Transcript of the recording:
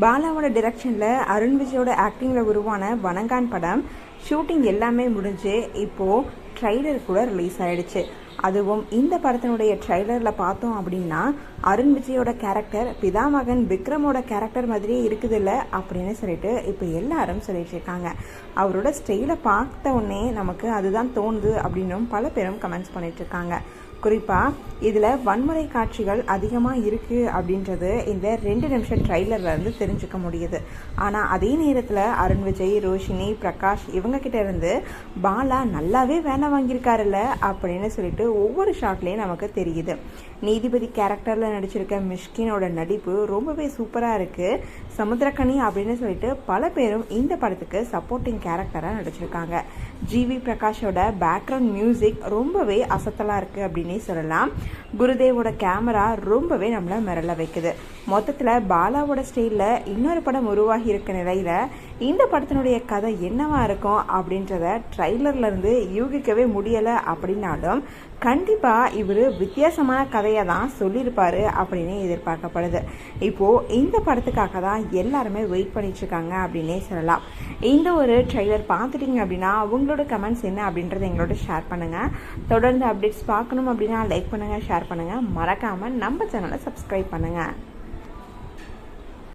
பாலாவோட டிரெக்ஷனில் அருண் விஜயோட ஆக்டிங்கில் உருவான வனங்கான் படம் ஷூட்டிங் எல்லாமே முடிஞ்சு இப்போது ட்ரைலர் கூட ரிலீஸ் ஆகிடுச்சு அதுவும் இந்த படத்தினுடைய ட்ரைலரில் பார்த்தோம் அப்படின்னா அருண் விஜயோட கேரக்டர் பிதாமகன் விக்ரமோட கேரக்டர் மாதிரியே இருக்குதுல்ல அப்படின்னு சொல்லிட்டு இப்போ எல்லாரும் சொல்லிட்டு இருக்காங்க. அவரோட ஸ்டைலை பார்த்த உடனே நமக்கு அதுதான் தோணுது அப்படின்னும் பல பேரும் கமெண்ட்ஸ் பண்ணிட்டு இருக்காங்க. குறிப்பாக இதில் வன்முறை காட்சிகள் அதிகமாக இருக்குது அப்படின்றது இந்த ரெண்டு நிமிஷம் ட்ரைலர்லேருந்து தெரிஞ்சுக்க முடியுது. ஆனால் அதே நேரத்தில் அருண் விஜய் ரோஷினி பிரகாஷ் இவங்கக்கிட்டேருந்து இருந்து பாலா நல்லாவே வேலை வாங்கியிருக்காருல்ல அப்படின்னு சொல்லிட்டு ஒவ்வொரு ஷாட்லேயும் நமக்கு தெரியுது. நீதிபதி கேரக்டரில் நடிச்சிருக்க மிஷ்கினோட நடிப்பு ரொம்பவே சூப்பராக இருக்குது சமுத்திரக்கனி அப்படின்னு சொல்லிட்டு பல பேரும் இந்த படத்துக்கு சப்போர்ட்டிங் கேரக்டராக நடிச்சிருக்காங்க. ஜிவி பிரகாஷோட பேக்ரவுண்ட் மியூசிக் ரொம்பவே அசத்தலாக இருக்குது அப்படின்னே சொல்லலாம். குருதேவோட கேமரா ரொம்பவே நம்மளை மிரள வைக்குது. மொத்தத்தில் பாலாவோட ஸ்டைலில் இன்னொரு படம் உருவாகி இருக்க நிலையில் இந்த படத்தினுடைய கதை என்னவா இருக்கும் அப்படின்றத ட்ரைலர்லேருந்து யூகிக்கவே முடியலை அப்படின்னாலும் கண்டிப்பாக இவர் வித்தியாசமான கதையை தான் சொல்லியிருப்பார் அப்படின்னு எதிர்பார்க்கப்படுது. இப்போது இந்த படத்துக்காக தான் எல்லாருமே வெயிட் பண்ணிட்டுருக்காங்க அப்படின்னே சொல்லலாம். இந்த ஒரு ட்ரைலர் பார்த்துட்டீங்க அப்படின்னா உங்களோட கமெண்ட்ஸ் என்ன அப்படின்றத எங்களோட ஷேர் பண்ணுங்கள் தொடர்ந்து அப்டேட்ஸ் பார்க்கணும் அப்படின்னா லைக் பண்ணுங்கள் ஷேர் பண்ணுங்கள் மறக்காமல் நம்ம சேனலை சப்ஸ்கிரைப் பண்ணுங்கள்